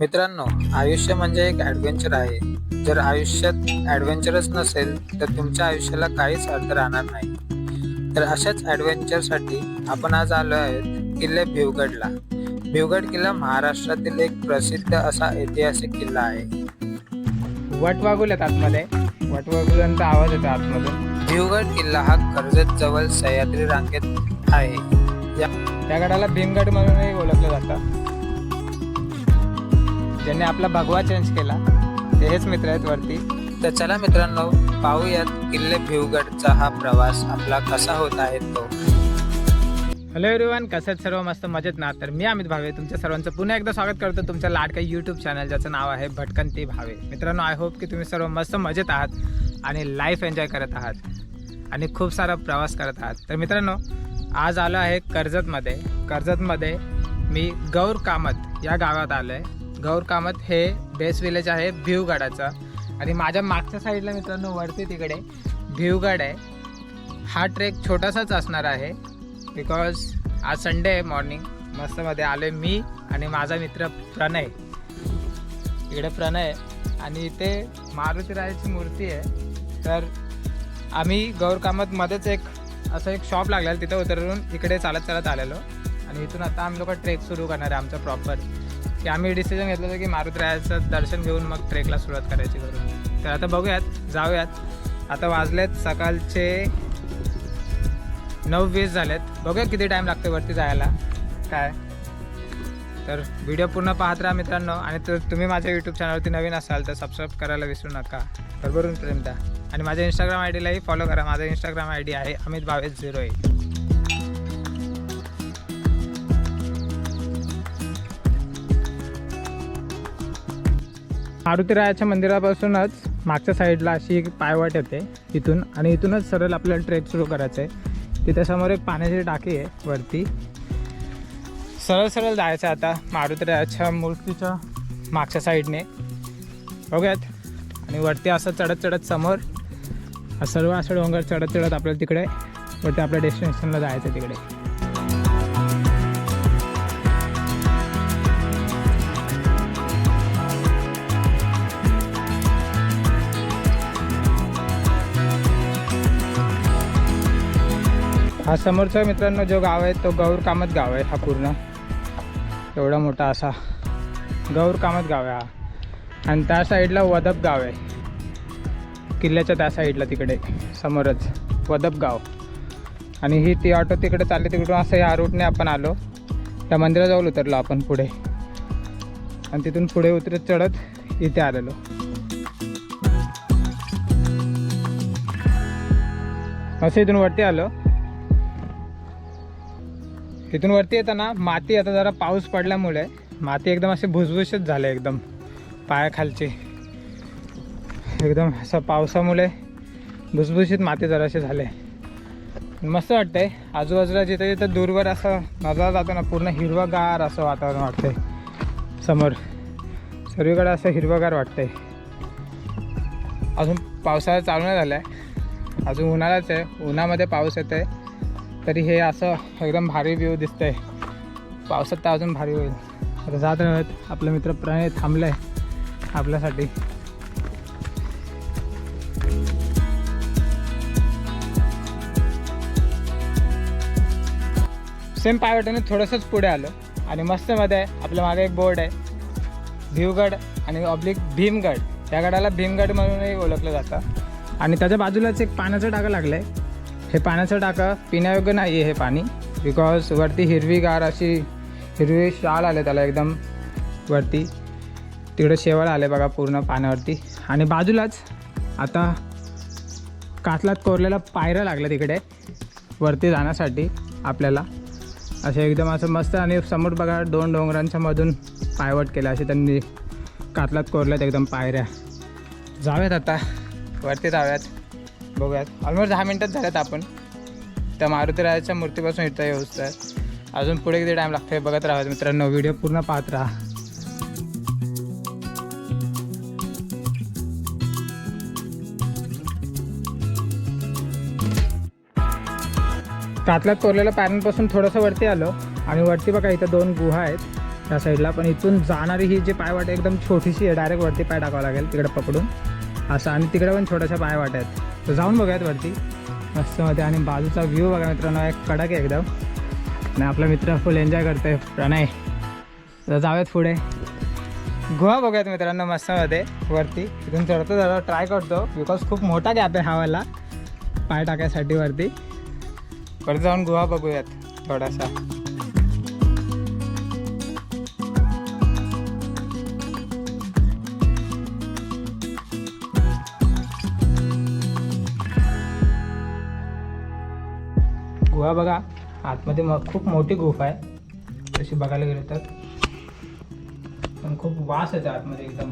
मित्रांनो आयुष्य म्हणजे एक ॲडव्हेंचर आहे. जर आयुष्यात ॲडव्हेंचरच नसेल तर तुमच्या आयुष्याला काहीच अर्थ राहणार नाही. तर अशाच ॲडव्हेंचरसाठी आपण आज आलो आहेत किल्ले भिवगडला. भिवगड किल्ला महाराष्ट्रातील एक प्रसिद्ध असा ऐतिहासिक किल्ला आहे. वटवागुल्यात आतमध्ये. वटवागुल्यांचा आवाज येतो आतमधून भिवगड किल्ला हा कर्जत जवळ सह्याद्री रांगेत आहे. त्या गडाला भीमगड म्हणूनही ओळखलं जातं. ज्यांनी आपला भगवा चेंज केला ते हेच मित्र आहेत वरती. तर चला मित्रांनो पाहूयात किल्ले भिवगडचा हा प्रवास आपला कसा होत आहे तो. हॅलो एव्हरीवन कसं आहेत सर्व? मस्त मजेत ना? तर मी अमित भावे तुमच्या सर्वांचं पुन्हा एकदा स्वागत करतो तुमच्या लाडक्या यूट्यूब चॅनल ज्याचं नाव आहे भटकंती भावे. मित्रांनो आय होप की तुम्ही सर्व मस्त मजेत आहात आणि लाईफ एन्जॉय करत आहात आणि खूप सारा प्रवास करत आहात. तर मित्रांनो आज आलो आहे कर्जतमध्ये. कर्जतमध्ये मी गौर कामत या गावात आलो आहे गौर कामत हे बेस्ट विलेज आहे भिवगडाचं. आणि माझ्या मागच्या साईडला मित्रांनो वरती तिकडे भिवगड आहे. हा ट्रेक छोटासाच असणार आहे. बिकॉज आज संडे आहे मॉर्निंग मस्तमध्ये आलो आहे मी आणि माझा मित्र प्रणय. इकडे प्रणय. आहे आणि इथे मारुतीरायाची मूर्ती आहे. तर आम्ही गौरकामतमध्येच एक असं एक शॉप लागलेलं तिथं उतरून इकडे चालत चालत आलेलो. आणि इथून आता आम्ही लोक ट्रेक सुरू करणार आहे आमचं प्रॉपर की आम्ही डिसिजन घेतलं होतं की मारुतरायाचं दर्शन घेऊन मग ट्रेकला सुरुवात करायची करून. तर आता बघूयात जाऊयात. आता वाजलेत सकाळचे नऊ वीस झालेत. बघूया किती टाईम लागतो वरती जायला. काय? तर व्हिडिओ पूर्ण पाहत राहा मित्रांनो. आणि तर तुम्ही माझ्या यूट्यूब चॅनलवरती नवीन असाल तर सबस्क्राईब करायला विसरू नका. भरभरून प्रेम द्या. आणि माझ्या इंस्टाग्राम आय डीलाही फॉलो करा. माझा इंस्टाग्राम आय डी आहे अमित भावेश झिरो एट मारुतीरायाच्या मंदिरापासूनच मागच्या साईडला अशी एक पायवाट येते इथून. आणि इथूनच सरळ आपल्याला ट्रेक सुरू करायचं आहे तिथे समोर एक पाण्याची टाकी आहे वरती. सरळ सरळ जायचं आता मारुतीरायाच्या मूर्तीच्या मागच्या साईडने. बघूयात. आणि वरती असं चढत चढत समोर सर्व असं डोंगर चढत चढत आपल्याला तिकडे वरती आपल्या डेस्टिनेशनला जायचं आहे तिकडे. हा समोरचा मित्रांनो जो गाव आहे तो गौर कामत गाव आहे हा पूर्ण. एवढा मोठा असा गौर कामत गाव आहे हा. आणि त्या साईडला वदप गाव आहे. किल्ल्याच्या त्या साईडला तिकडे समोरच वदप गाव. आणि ही ती ऑटो तिकडे चालली तिकडून असं या रूटने आपण आलो. त्या मंदिराजवळ उतरलो आपण पुढे. आणि तिथून पुढे उतरत चढत इथे आलेलो. असं इथून वरती आलो. तिथून वरती येताना माती आता जरा पाऊस पडल्यामुळे माती एकदम अशी भुसभुशीत झाले एकदम पायाखालची. एकदम असं पावसामुळे भुसभुशीत माती जराशी झाले. मस्त वाटतंय. आजूबाजूला जिथे जिथं दूरवर असं नजारा जातो ना पूर्ण हिरवगार असं वातावरण वाटतंय. समोर सर्वीकडे असं हिरवगार वाटतंय. अजून पावसाळा चालू नाही झाला आहे अजून उन्हाळाच आहे. उन्हामध्ये पाऊस येतोय. तरी हे असं एकदम भारी व्ह्यू दिसतंय. पावसात तर अजून भारी होईल. आता जात राहत आपला मित्र प्रणय थांबलाय आपल्यासाठी. सेम पायवाटाने थोडंसंच पुढे आलो. आणि मस्त मध्ये आहे. आपल्या मागे एक बोर्ड आहे. भिवगड आणि ऑब्लिक भीमगड. त्या गडाला भीमगड म्हणूनही ओळखलं जातं. आणि त्याच्या बाजूलाच एक पाण्याचं टाकं लागलं आहे हे पाण्याचं टाकं पिण्यायोग्य नाही आहे हे पाणी. बिकॉज वरती हिरवीगार अशी हिरवी शाल आले त्याला एकदम वरती. तिकडे शेवाळ आले बघा पूर्ण पाण्यावरती. आणि बाजूलाच आता कातलात कोरलेला पायऱ्या लागल्या तिकडे. वरती जाण्यासाठी आपल्याला. असे एकदम असं मस्त आणि समोर बघा दोन डोंगरांच्या मधून पायवट केलं. असे त्यांनी कातलात कोरल्यात एकदम पायऱ्या. जाऊयात आता. वरती जाऊयात. बघूयात. ऑलमोस्ट दहा मिनटात झाल्यात आपण. त्या मारुतीरायाच्या मूर्तीपासून इथं व्यवस्था तर अजून पुढे किती टाईम लागतो हे बघत राहा मित्रांनो. व्हिडिओ पूर्ण पाहत राहा. कातल्यात कोरलेल्या पॅनपासून थोडंसं वरती आलो. आणि वरती बघा इथं दोन गुहा आहेत. त्या साईडला पण इथून जाणारी ही जी पायवाट एकदम छोटीशी आहे. डायरेक्ट वरती पाय टाकावं लागेल तिकडे पकडून. असं. आणि तिकडे पण छोट्याशा पायवाट आहेत. तर जाऊन बघूयात वरती. मस्त मध्ये आणि बाजूचा व्ह्यू बघा मित्रांनो एक कडक आहे एकदम. आणि आपला मित्र फुल एन्जॉय करतोय. प्रणय. तर जाऊयात पुढे. गोवा बघूयात मित्रांनो मस्तमध्ये वरती. इथून चढतो जरा ट्राय करतो. बिकॉज खूप मोठा गॅप आहे हा वाला. पाय टाकायसाठी वरती. परत जाऊन गोवा बघूयात थोडासा. गुहा बघा. आतमध्ये मग खूप मोठी गुफा आहे. तशी बघायला गेलं तर. पण खूप वास येतो आतमध्ये एकदम.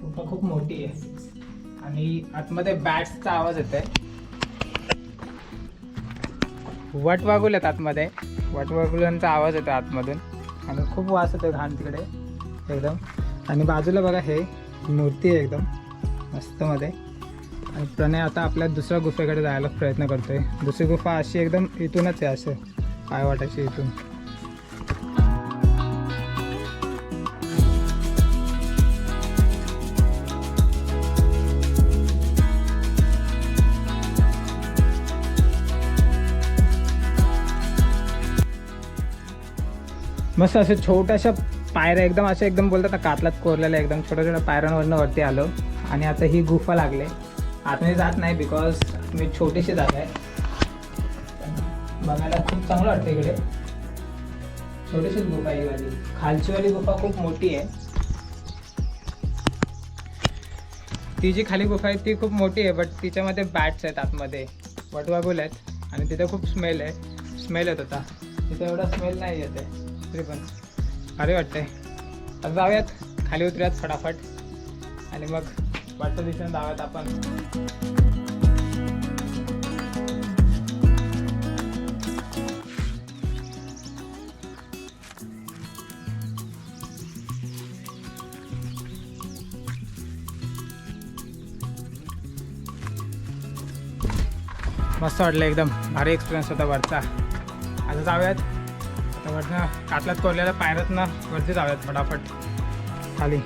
गुफा खूप मोठी आहे. आणि आतमध्ये बॅट्सचा आवाज येतोय. वटवागुल आहेत आतमध्ये. वटवागुलांचा आवाज येतो आतमधून. आणि खूप वास येतो घाण तिकडे. एकदम. आणि बाजूला बघा हे मूर्ती आहे एकदम. मस्तमध्ये. आणि प्रणय आता आपल्या दुसऱ्या गुफेकडे जायला प्रयत्न करतोय. दुसरी गुफा अशी एकदम इथूनच आहे असं काय वाटायची इथून. मस्त असे छोट्याशा पायऱ्या एकदम अशा एकदम बोलतात ना कातलात कोरलेल्या एकदम छोट्या छोट्या पायऱ्यांवरनं वरती आलो. आणि आता ही गुफा लागले. आतमध्ये जात नाही बिकॉज मी छोटीशी जागा आहे. बघायला खूप चांगलं वाटतं इकडे. छोटीशीच गुफा आहे ही वाली. खालची वाली गुफा खूप मोठी आहे. ती जी खाली गुफा आहे ती खूप मोठी आहे बट तिच्यामध्ये बॅट्स आहेत आतमध्ये. वटवागुल आहेत आणि तिथे खूप स्मेल आहे. स्मेल येत होता. तिथे एवढा स्मेल नाही येते तरी पण भारी वाटतंय. आता जाऊयात. खाली उतरूयात फटाफट. आणि मग वाटतं दिसून जाऊयात आपण. मस्त वाटलं एकदम. भारी एक्सपिरियन्स होता वरचा. आता जाऊयात. आता वरनं काटल्यात कोरलेल्या पायऱ्यातनं वरती जाऊयात फटाफट. खाली.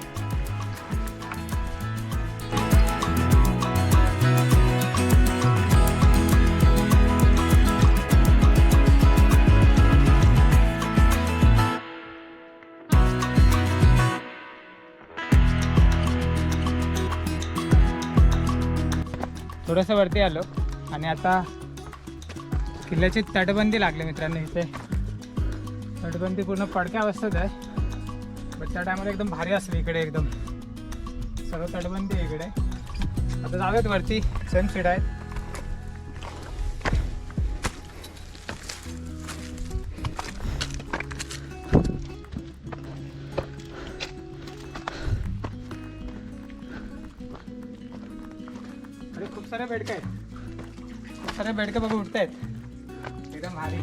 थोडंसं वरती आलो आणि आता किल्ल्याची तटबंदी लागली मित्रांनो इथे. तटबंदी पूर्ण पडक्या अवस्थेत आहे. बट त्या टायमाला एकदम भारी असली इकडे एकदम. सर्व तटबंदी आहे इकडे. आता जाऊयात वरती. सनसेट आहेत. सारे खूप आहेत सारे साऱ्या बघा बघू उठत आहेत एकदम भारी।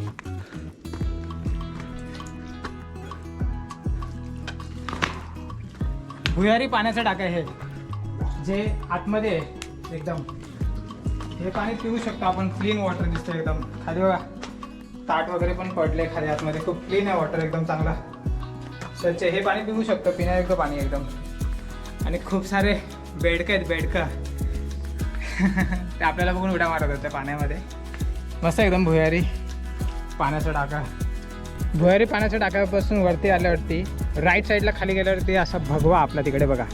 भुयारी पाण्याचं टाक आहे हे। जे आतमध्ये आहे एकदम। हे पाणी पिऊ शकतो आपण क्लीन वॉटर दिसतं एकदम। खाली बघा ताट वगैरे पण पडले खाली आतमध्ये. खूप क्लीन आहे वॉटर एकदम चांगला। स्वच्छ हे पाणी पिऊ शकतो पिण्यायोग्य पाणी एकदम। आणि खूप सारे बेडकं आहेत बेडकं. ते आपल्याला बघून उड्या मारत होते पाण्यामध्ये. मस्त एकदम भुयारी पाण्याचा टाका भुयारी पाण्याच्या टाकापासून वरती आल्यावरती राईट साईडला खाली गेल्यावरती असा भगवा आपला तिकडे बघा.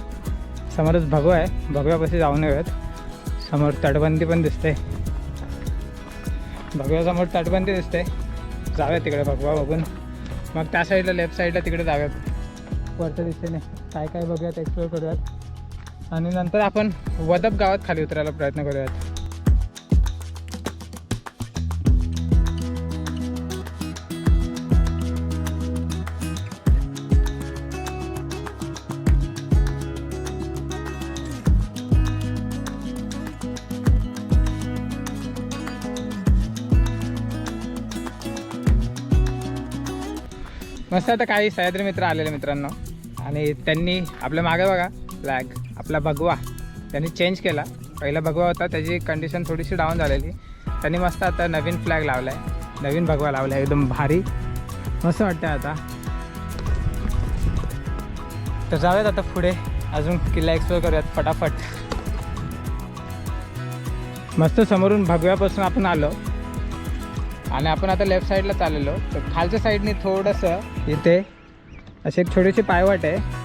समोरच भगवा आहे. भगव्यापाशी जाऊन येऊयात. समोर तटबंदी पण दिसते भगव्यासमोर तटबंदी दिसते जाऊयात तिकडे भगवा बघून. मग त्या साईडला लेफ्ट साईडला तिकडे जाऊयात. दिसते नाही काय काय बघूयात एक्सप्लोर करूयात. आणि नंतर आपण वदप गावात खाली उतरायला प्रयत्न करूयात. मस्त आता काही सह्याद्री मित्र आलेले मित्रांनो. आणि त्यांनी आपल्या मागे बघा फ्लॅग आपला भगवा त्यांनी चेंज केला. पहिला भगवा होता त्याची कंडिशन थोडीशी डाऊन झालेली. त्यांनी मस्त आता नवीन फ्लॅग लावला आहे नवीन भगवा लावला आहे एकदम भारी. मस्त वाटतं आता. तर जाऊयात आता पुढे. अजून किल्ला एक्सप्लोर करूयात फटाफट. मस्त समोरून भगव्यापासून आपण आलो. आणि आपण आता लेफ्ट साईडला चाललेलो. तर खालच्या साईडने थोडंसं इथे अशी एक छोटीशी पायवाट आहे.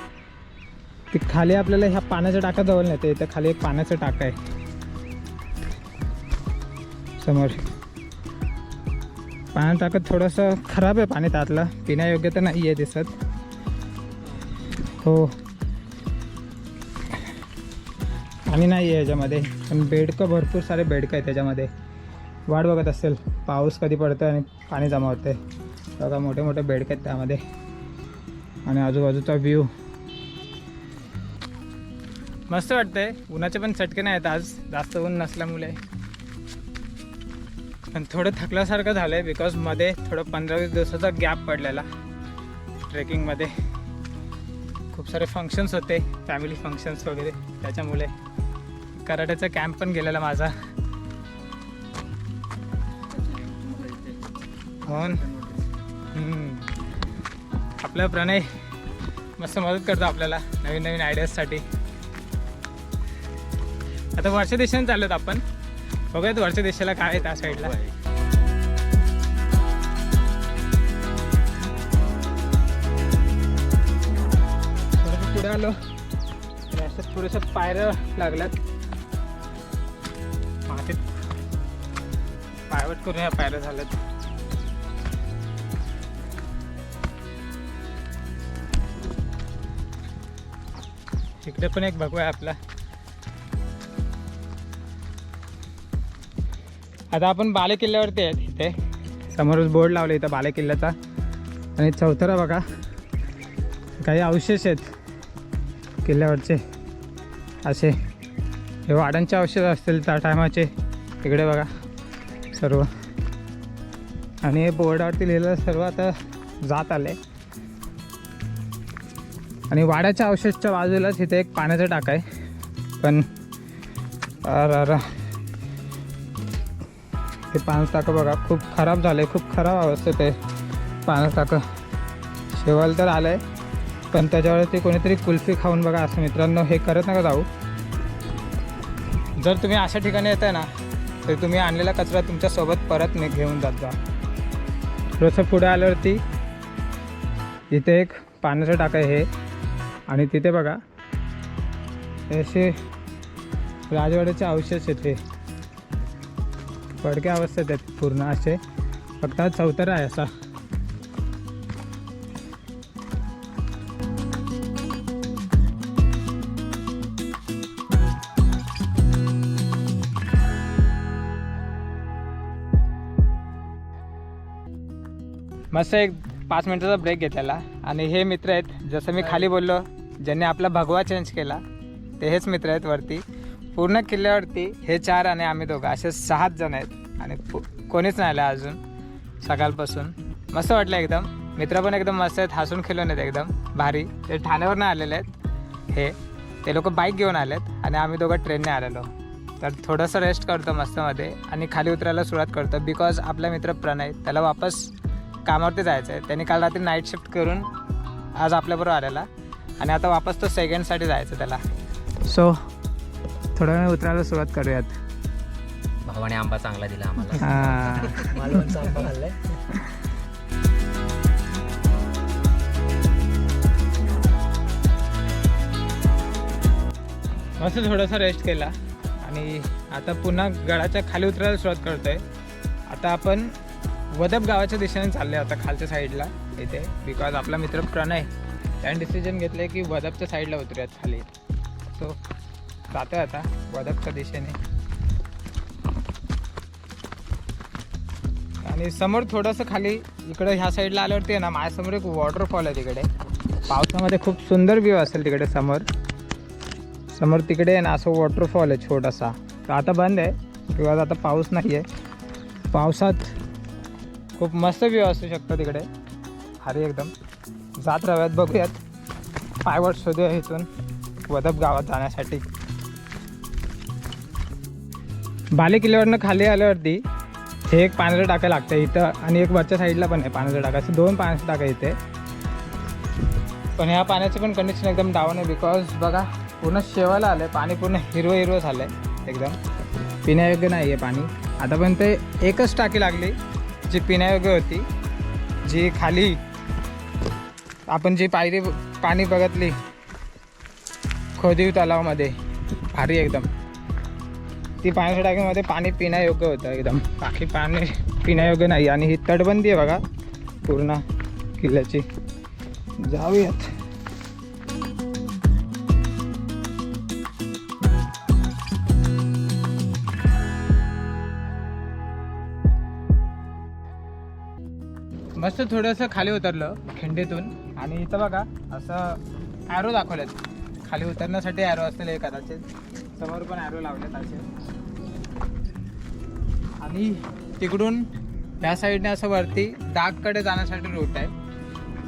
ते खाली आपल्याला ह्या पाण्याच्या टाकाजवळ नाही इथं खाली एक पाण्याचं टाका आहे. समोर. पाण्याचं टाकत थोडंसं खराब आहे पाणी त्यातलं. पिण्यायोग्य तर नाही आहे दिसत. हो. पाणी नाही आहे याच्यामध्ये. पण बेडकं भरपूर सारे बेडकं आहे त्याच्यामध्ये. वाट बघत असेल. पाऊस कधी पडतो आणि पाणी जमा होते बघा मोठे मोठे बेडकं आहेत त्यामध्ये. आणि आजूबाजूचा व्ह्यू मस्त वाटतंय. उन्हाचे पण चटके नाही आहेत आज. जास्त ऊन नसल्यामुळे. पण थोडं थकल्यासारखं झालं आहे बिकॉजमध्ये थोडं पंधरा वीस दिवसाचा गॅप पडलेला. ट्रेकिंगमध्ये खूप सारे फंक्शन्स होते. फॅमिली फंक्शन्स वगैरे. त्याच्यामुळे कराट्याचा कॅम्प पण गेलेला माझा. म्हणून आपला प्रणय मस्त मदत करतो आपल्याला नवीन नवीन आयडियाजसाठी आता वर्ष दिशेने चाललोत आपण. बघूयात वर्ष दिशेला काय आहे त्या साईडला पुढे आलो. आणि असं थोडंसं पायऱ्या लागल्यात. मातीत. पायवट करून ह्या पायऱ्या झाल्यात. तिकडे पण एक बघूया आहे आपला. आता आपण बाले किल्ल्यावरती आहेत इथे. समोरच बोर्ड लावले इथं बाले किल्ल्याचा आणि चौथरा बघा. काही अवशेष आहेत किल्ल्यावरचे. असे. हे वाड्यांचे अवशेष असतील त्या टायमाचे. इकडे बघा. सर्व. आणि हे बोर्डावरती लिहिलेलं सर्व आता जात आले आणि वाड्याच्या अवशेषच्या बाजूलाच इथे एक पाण्याचा टाक आहे. पण हे अर ते पाण्याचं टाकं बघा खूप खराब झालं आहे खूप खराब अवस्थेत आहे पाण्याचं टाकं. शेवाल तर आलं आहे पण त्याच्यावरती कोणीतरी कुल्फी खाऊन बघा असं मित्रांनो हे करत नका जाऊ. जर तुम्ही अशा ठिकाणी येताय ना तर तुम्ही आणलेला कचरा तुमच्यासोबत परत ने घेऊन जात जा. थोडंसं पुढे आल्यावरती इथे एक पाण्याचं टाकं आहे हे. आणि तिथे बघा असे राजवाड्याचे अवशेष येते पडक्या अवस्थेत आहेत पूर्ण असे. फक्त हा चौथरा आहे असा. मस्त एक पाच मिनिटाचा ब्रेक घेतलेला. आणि हे मित्र आहेत जसं मी खाली बोललो ज्यांनी आपला भगवा चेंज केला ते हेच मित्र आहेत वरती. पूर्ण किल्ल्यावरती हे चार आणि आम्ही दोघं असे सहाच जण आहेत. आणि कोणीच नाही आलं अजून सकाळपासून. मस्त वाटलं एकदम. मित्र पण एकदम मस्त आहेत. हसून खेळून आहेत एकदम. भारी. ते ठाण्यावरनं आलेले आहेत. हे. ते लोक बाईक घेऊन आलेत आणि आम्ही दोघं ट्रेनने आलेलो. तर थोडंसं रेस्ट करतो मस्तमध्ये. आणि खाली उतरायला सुरुवात करतो. बिकॉज आपला मित्र प्रणय त्याला वापस कामावरती जायचं आहे त्यांनी काल रात्री नाईट शिफ्ट करून आज आपल्याबरोबर आलेला. आणि आता वापस तो सेकंडसाठी जायचं त्याला. सो थोड्या वेळ उतरायला सुरुवात करूयात. भावाने आंबा चांगला दिला आम्हाला. हां. मालवणचा आंबा खाल्लाय. मस्त थोडासा रेस्ट केला. आणि आता पुन्हा गडाच्या खाली उतरायला सुरुवात करतोय. आता आपण वदप गावाच्या दिशेने चालले आता खालच्या साईडला इथे. बिकॉज आपला मित्र प्रणय त्याने डिसिजन घेतलं की वदपच्या साईडला उतरूयात खाली. सो जातो आता वदपच्या दिशेने. आणि समोर थोडंसं खाली इकडं ह्या साईडला आल्यावरती आहे ना माझ्यासमोर एक वॉटरफॉल आहे तिकडे. पावसामध्ये खूप सुंदर व्ह्यू असेल तिकडे समोर. समोर तिकडे आहे ना असं वॉटरफॉल आहे छोटासा. तर आता बंद आहे किंवा आता पाऊस नाही आहे पावसात खूप मस्त व्ह्यू असू शकतो तिकडे. भारी एकदम. जात राहूयात बघूयात. पायवट शोधूया इथून. वदप गावात जाण्यासाठी. बाले किल्ल्यावरनं खाली आल्यावरती हे एक पाण्याचं टाका लागतं इथं आणि एक वरच्या साईडला पण आहे पाण्याचं टाका असे दोन पाण्याचं टाका इथे. पण ह्या पाण्याचं पण कंडिशन एकदम डाऊन आहे बिकॉज बघा पूर्ण शेवायला आलं आहे पाणी पूर्ण हिरवं हिरवं झालं आहे एकदम. पिण्यायोग्य नाही आहे पाणी. आता पण ते एकच टाकी लागली जी पिण्यायोग्य होती. जी खाली आपण जी पायरी पाणी बघितली खोदीव तलावामध्ये भारी एकदम. ती पाण्याच्या टाकीमध्ये पाणी पिण्यायोग्य होतं एकदम. बाकी पाणी पिण्यायोग्य नाही. आणि ही तटबंदी आहे बघा. पूर्ण किल्ल्याची. जाऊयात. मस्त थोडंसं खाली उतरलं खिंडीतून. आणि इथं बघा असं ॲरो दाखवलेत. खाली उतरण्यासाठी ॲरो असलेले कदाचित. समोर पण ॲरो लावलेत असे. आणि तिकडून ह्या साईडने असं वरती डागकडे जाण्यासाठी रूट आहे.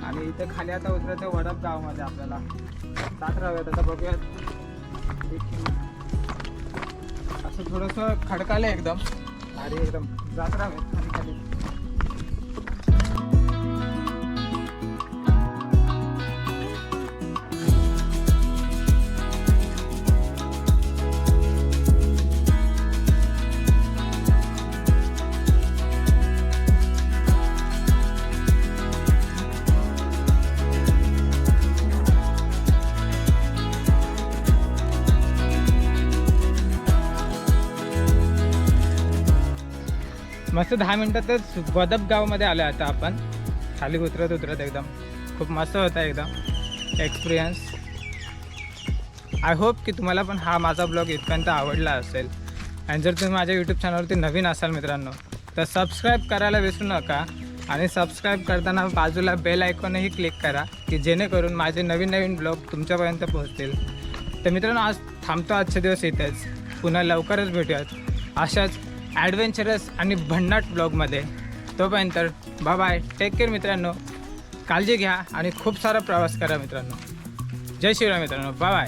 आणि इथं खाली आता उतरायचं वडप गावमध्ये आपल्याला. जात राहूयात आता बघूयात. असं थोडंसं खडकालं एकदम. आणि एकदम. जात राहूयात खाली खाली. मस्त दहा मिनटातच गदप गावमध्ये आलो आता आपण. खाली उतरत उतरत एकदम. खूप मस्त होता एकदम. एक्सपिरियन्स आय होप की तुम्हाला पण हा माझा ब्लॉग इतपर्यंत आवडला असेल. आणि जर तुम्ही माझ्या यूट्यूब चॅनलवरती नवीन असाल मित्रांनो तर सबस्क्राईब करायला विसरू नका. आणि सबस्क्राईब करताना बाजूला बेल आयकॉनही क्लिक करा की जेणेकरून माझे नवीन नवीन ब्लॉग तुमच्यापर्यंत पोहोचतील. तर मित्रांनो आज थांबतो आजचे दिवस इथेच. पुन्हा लवकरच भेटूयात. अशाच ॲडव्हेंचरस आणि भन्नाट ब्लॉगमध्ये. तोपर्यंत बाय बाय टेक केअर मित्रांनो. काळजी घ्या आणि खूप सारा प्रवास करा मित्रांनो. जय शिवराय मित्रांनो. Bye bye